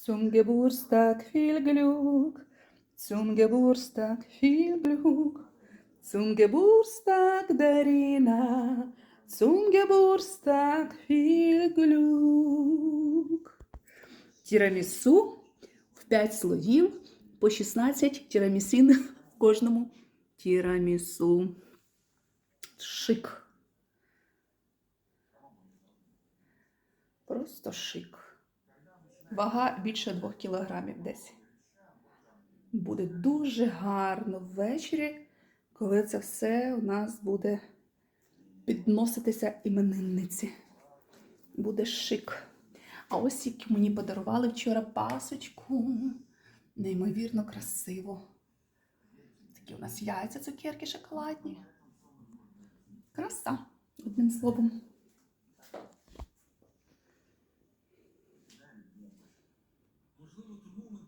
zum Geburtstag viel Glück, zum Geburtstag viel Glück, zum Geburtstag Darina, zum Geburtstag viel Glück. Тірамісу в 5 слоїв по 16 тірамісін в кожному тірамісу. Шик. Просто шик. Вага більше 2 кілограмів десь. Буде дуже гарно ввечері, коли це все у нас буде підноситися іменинниці. Буде шик. А ось які мені подарували вчора пасочку. Неймовірно красиво. Такі у нас яйця, цукерки шоколадні. Краса, одним словом. Можливо, тому ми